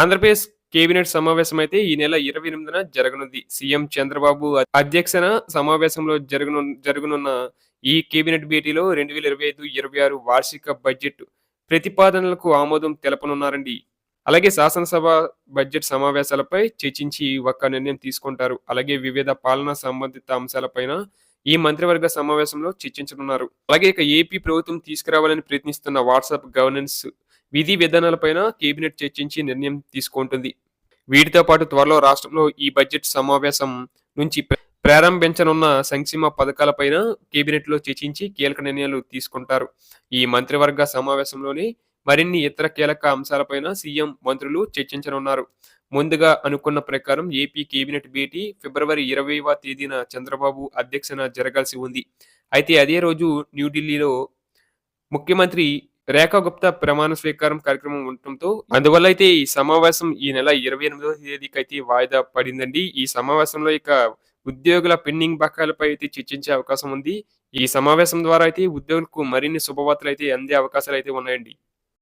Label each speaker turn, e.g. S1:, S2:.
S1: Andhra Pradesh cabinet సమావేశం అయితే ఈ నెల ఇరవై ఎనిమిదిన జరగనుంది. సీఎం చంద్రబాబు అధ్యక్షన సమావేశంలో జరగను జరగనున్న ఈ కేబినెట్ భేటీలో రెండు వేల ఇరవై ఐదు ఇరవై ఆరు వార్షిక బడ్జెట్ ప్రతిపాదనలకు ఆమోదం తెలపనున్నారండి. అలాగే శాసనసభ బడ్జెట్ సమావేశాలపై చర్చించి ఒక నిర్ణయం తీసుకుంటారు. అలాగే వివిధ పాలనా సంబంధిత అంశాలపైన ఈ మంత్రివర్గ సమావేశంలో చర్చించనున్నారు. అలాగే ఇక ఏపీ ప్రభుత్వం తీసుకురావాలని ప్రయత్నిస్తున్న వాట్సాప్ గవర్నెన్స్ విధి విధానాలపైన కేబినెట్ చర్చించి నిర్ణయం తీసుకుంటుంది. వీటితో పాటు త్వరలో రాష్ట్రంలో ఈ బడ్జెట్ సమావేశం నుంచి ప్రారంభించనున్న సంక్షేమ పథకాలపైన కేబినెట్లో చర్చించి కీలక నిర్ణయాలు తీసుకుంటారు. ఈ మంత్రివర్గ సమావేశంలోనే మరిన్ని ఇతర కీలక అంశాలపైన సీఎం మంత్రులు చర్చించనున్నారు. ముందుగా అనుకున్న ప్రకారం ఏపీ కేబినెట్ భేటీ ఫిబ్రవరి ఇరవైవ తేదీన చంద్రబాబు అధ్యక్షన జరగాల్సి ఉంది. అయితే అదే రోజు న్యూఢిల్లీలో ముఖ్యమంత్రి రేఖా గుప్తా ప్రమాణ స్వీకారం కార్యక్రమం ఉండటంతో అందువల్ల అయితే ఈ సమావేశం ఈ నెల ఇరవై ఎనిమిదవ తేదీకి అయితే వాయిదా పడిందండి. ఈ సమావేశంలో ఇక ఉద్యోగుల పెండింగ్ బకాయిలపై అయితే చర్చించే అవకాశం ఉంది. ఈ సమావేశం ద్వారా అయితే ఉద్యోగులకు మరిన్ని శుభవార్తలు అయితే అందే అవకాశాలు అయితే ఉన్నాయండి.